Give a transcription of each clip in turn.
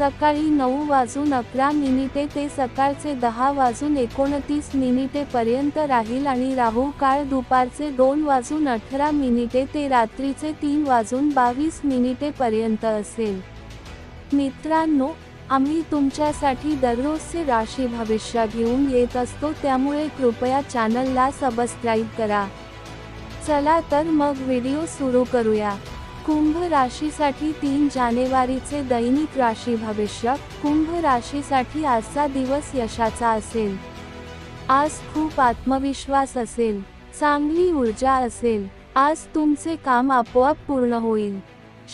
सकाळी नऊ वाजून अकरा मिनिटे ते सकाळचे दहा वाजून एकोणतीस मिनिटे पर्यंत राहील आणि राहू काळ दुपारचे दोन वाजून अठरा मिनिटे ते रात्रीचे तीन वाजून बावीस मिनिटे पर्यंत असेल. मित्रांनो आम्ही तुमच्यासाठी दररोजचे राशी भविष्य घेऊन येत असतो त्यामुळे कृपया चॅनलला सबस्क्राईब करा. चला तर मग व्हिडिओ सुरू करूया. कुंभ राशीसाठी तीन जानेवारीचे दैनिक राशी भविष्य. कुंभ राशीसाठी आजचा दिवस यशाचा असेल. आज खूप आत्मविश्वास असेल. चांगली ऊर्जा असेल. आज तुमचे काम आपोआप पूर्ण होईल.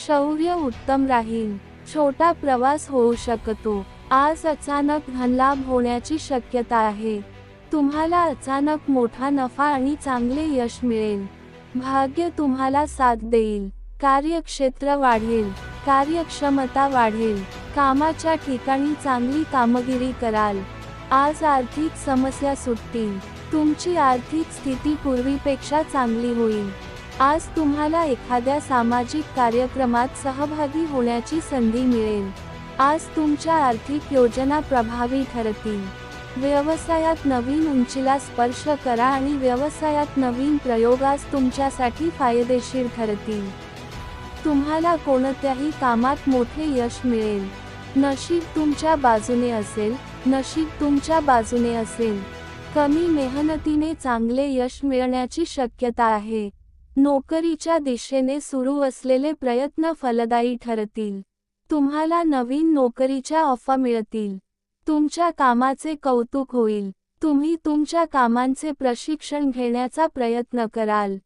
शौर्य उत्तम राहील. छोटा प्रवास होऊ शकतो. आज अचानक धनलाभ होण्याची शक्यता आहे. तुम्हाला अचानक मोठा नफा आणि चांगले यश मिळेल. भाग्य तुम्हाला साथ देईल. कार्यक्षेत्र वाढेल कार्यक्षमता वाढेल कामाच्या ठिकाणी चांगली कामगिरी कराल. आज आर्थिक समस्या सुटतील. तुमची आर्थिक स्थिती पूर्वीपेक्षा चांगली होईल. आज तुम्हाला एखाद्या सामाजिक कार्यक्रमात सहभागी होण्याची संधी मिळेल. आज तुमच्या आर्थिक योजना प्रभावी ठरतील. व्यवसायात नवीन उंचीला स्पर्श करा आणि व्यवसायात नवीन प्रयोग आज तुमच्यासाठी फायदेशीर ठरतील. तुम्हाला कोणत्याही कामात मोठे यश मिळेल. नशीब तुमच्या बाजूने असेल नशीब तुमच्या बाजूने असेल. कमी मेहनतीने चांगले यश मिळण्याची शक्यता आहे. नोकरीच्या दिशेने सुरू असलेले प्रयत्न फलदायी ठरतील. तुम्हाला नवीन नोकरीच्या ऑफा मिळतील. तुमच्या कामाचे कौतुक होईल. तुम्ही तुमच्या कामांचे प्रशिक्षण घेण्याचा प्रयत्न कराल.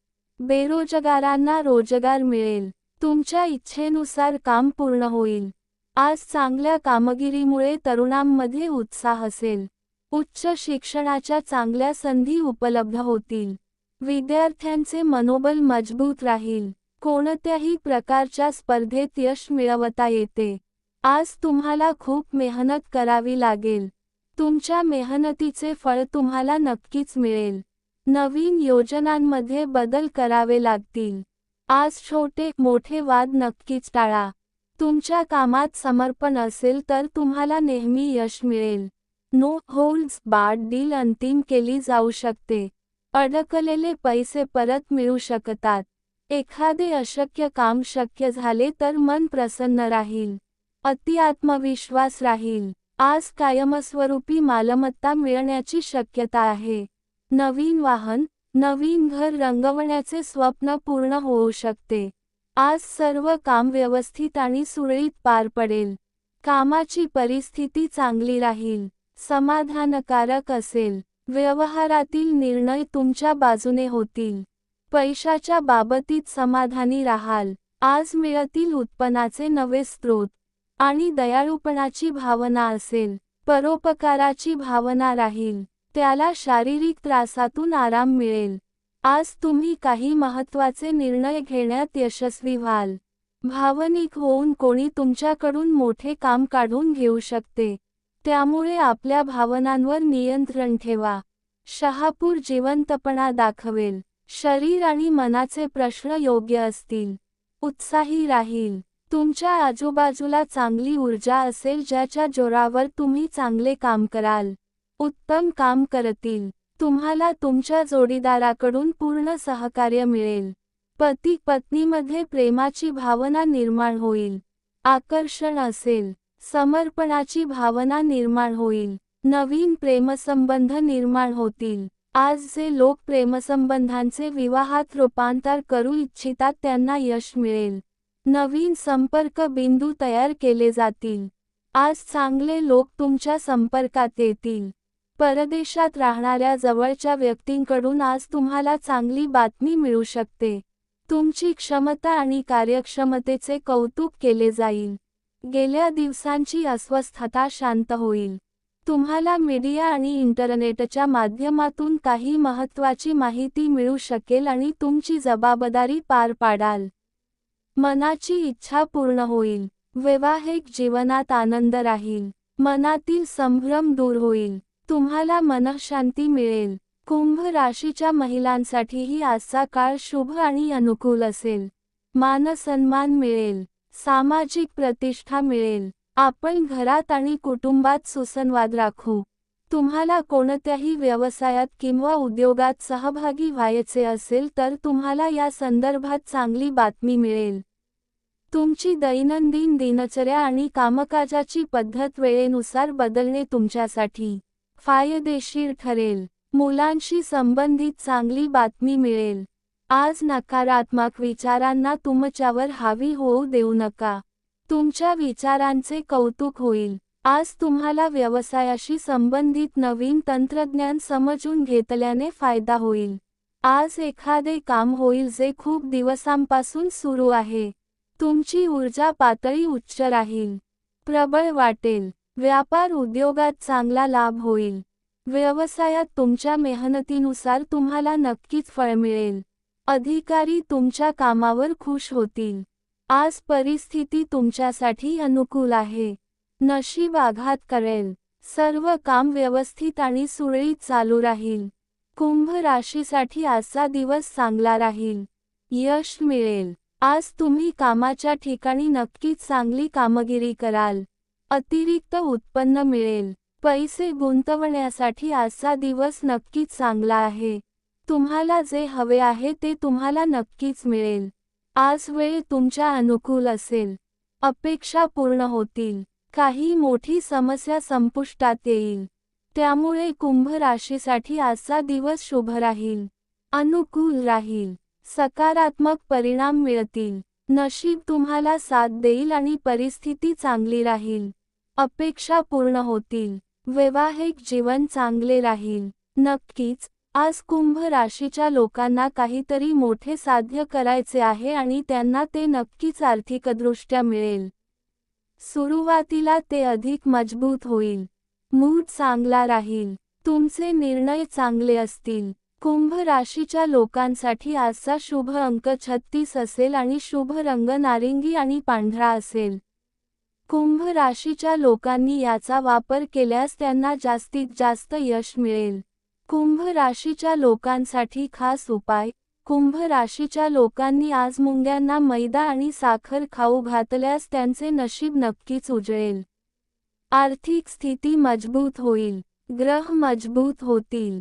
बेरोजगारांना रोजगार मिळेल. तुमच्या इच्छेनुसार काम पूर्ण होईल. आज चांगल्या कामगिरीमुळे तरुणांमध्ये उत्साह असेल. उच्च शिक्षणाच्या चांगल्या संधी उपलब्ध होतील. विद्यार्थ्यांचे मनोबल मजबूत राहील. कोणत्याही प्रकारच्या स्पर्धेत यश मिळवता येते. आज तुम्हाला खूप मेहनत करावी लागेल. तुमच्या मेहनतीचे फळ तुम्हाला नक्कीच मिळेल. नवीन योजनांमध्ये बदल करावे लागतील. आज छोटे मोठे वाद नक्कीच टाळा. तुमच्या कामात समर्पण असेल तर तुम्हाला नेहमी यश मिळेल. नो होल्ड्स बाड डील अंतिम केली जाऊ शकते. अडकलेले पैसे परत मिळू शकतात. एखादे अशक्य काम शक्य झाले तर मन प्रसन्न राहील. अति आत्मविश्वास राहील. आज कायमस्वरूपी मालमत्ता मिळण्याची शक्यता आहे. नवीन वाहन नवीन घर रंगवण्याचे स्वप्न पूर्ण होऊ शकते. आज सर्व काम व्यवस्थित आणि सुरळीत पार पडेल. कामाची परिस्थिती चांगली राहील. समाधानकारक असेल. व्यवहारातील निर्णय तुमच्या बाजूने होतील. पैशाच्या बाबतीत समाधानी राहाल. आज मिळतील उत्पन्नाचे नवे स्रोत. आणि दयाळूपणाची भावना असेल. परोपकाराची भावना राहील. त्याला शारीरिक त्रासातून आराम मिळेल. आज तुम्ही काही महत्त्वाचे निर्णय घेण्यात यशस्वी व्हाल. भावनिक होऊन कोणी तुमच्याकडून मोठे काम काढून घेऊ शकते. त्यामुळे आपल्या भावनांवर नियंत्रण ठेवा. शहापूर जिवंतपणा दाखवेल. शरीर आणि मनाचे प्रश्न योग्य असतील. उत्साही राहील. तुमच्या आजूबाजूला चांगली ऊर्जा असेल ज्याच्या जोरावर तुम्ही चांगले काम कराल. उत्तम काम करतील. तुम्हाला तुमच्या जोडीदाराकडून पूर्ण सहकार्य मिळेल. पती पत्नीमध्ये प्रेमाची भावना निर्माण होईल. आकर्षण असेल. समर्पणाची भावना निर्माण होईल. नवीन प्रेमसंबंध निर्माण होतील. आज जे लोक प्रेमसंबंधांचे विवाहात रूपांतर करू इच्छितात त्यांना यश मिळेल. नवीन संपर्क बिंदू तयार केले जातील. आज चांगले लोक तुमच्या संपर्कात येतील. परदेशात राहणाऱ्या जवळच्या व्यक्तींकडून आज तुम्हाला चांगली बातमी मिळू शकते. तुमची क्षमता आणि कार्यक्षमतेचे कौतुक केले जाईल. गेल्या दिवसांची अस्वस्थता शांत होईल. तुम्हाला मीडिया आणि इंटरनेटच्या माध्यमातून काही महत्त्वाची माहिती मिळू शकेल आणि तुमची जबाबदारी पार पाडाल. मनाची इच्छा पूर्ण होईल. वैवाहिक जीवनात आनंद राहील. मनातील संभ्रम दूर होईल. तुम्हाला मनःशांती मिळेल. कुंभ राशीच्या महिलांसाठीही आजचा काळ शुभ आणि अनुकूल असेल. मानसन्मान मिळेल. सामाजिक प्रतिष्ठा मिळेल. आपण घरात आणि कुटुंबात सुसंवाद राखू. तुम्हाला कोणत्याही व्यवसायात किंवा उद्योगात सहभागी व्हायचे असेल तर तुम्हाला या संदर्भात चांगली बातमी मिळेल. तुमची दैनंदिन दिनचर्या आणि कामकाजाची पद्धत वेळेनुसार बदलणे तुमच्यासाठी. फायदेशीर ठरेल. मुलांशी संबंधित चांगली बातमी मिळेल. आज नकारात्मक विचारांना तुमच्यावर हावी होऊ देऊ नका. तुमच्या विचारांचे कौतुक होईल. आज तुम्हाला व्यवसायाशी संबंधित नवीन तंत्रज्ञान समजून घेतल्याने फायदा होईल. आज एखादे काम होईल जे खूप दिवसांपासून सुरू आहे. तुमची ऊर्जा पातळी उच्च राहील. प्रबळ वाटेल. व्यापार उद्योगात चांगला लाभ होईल. व्यवसायात तुमच्या मेहनतीनुसार तुम्हाला नक्कीच फळ मिळेल. अधिकारी तुमच्या कामावर खुश होतील. आज परिस्थिती तुमच्यासाठी अनुकूल आहे. नशीब आघात करेल. सर्व काम व्यवस्थित आणि सुरळीत चालू राहील. कुंभ राशीसाठी आजचा दिवस चांगला राहील. यश मिळेल. आज तुम्ही कामाच्या ठिकाणी नक्कीच चांगली कामगिरी कराल. अतिरिक्त उत्पन्न मिळेल. पैसे गुंतवण्यासाठी आजचा दिवस नक्कीच चांगला आहे. तुम्हाला जे हवे आहे ते तुम्हाला नक्कीच मिळेल. आज वेळ तुमच्या अनुकूल असेल. अपेक्षा पूर्ण होतील. काही मोठी समस्या संपुष्टात येईल. त्यामुळे कुंभ राशीसाठी आजचा दिवस शुभ राहील. अनुकूल राहील. सकारात्मक परिणाम मिळतील. नशीब तुम्हाला साथ देईल आणि परिस्थिती चांगली राहील. अपेक्षा पूर्ण होतील. वैवाहिक जीवन चांगले राहील. नक्कीच आज कुंभ राशीच्या लोकांना काहीतरी मोठे साध्य करायचे आहे आणि त्यांना ते नक्कीच आर्थिकदृष्ट्या मिळेल. सुरुवातीला ते अधिक मजबूत होईल. मूड चांगला राहील. तुमचे निर्णय चांगले असतील. कुंभ राशीच्या लोकांसाठी आजचा शुभ अंक छत्तीस असेल आणि शुभ रंग नारिंगी आणि पांढरा असेल. कुंभ राशीच्या लोकांनी याचा वापर केल्यास त्यांना जास्तीत जास्त यश मिळेल. कुंभ राशीच्या लोकांसाठी खास उपाय. कुंभ राशीच्या लोकांनी आज मुंग्यांना मैदा आणि साखर खाऊ घातल्यास त्यांचे नशीब नक्कीच उजळेल. आर्थिक स्थिती मजबूत होईल. ग्रह मजबूत होतील.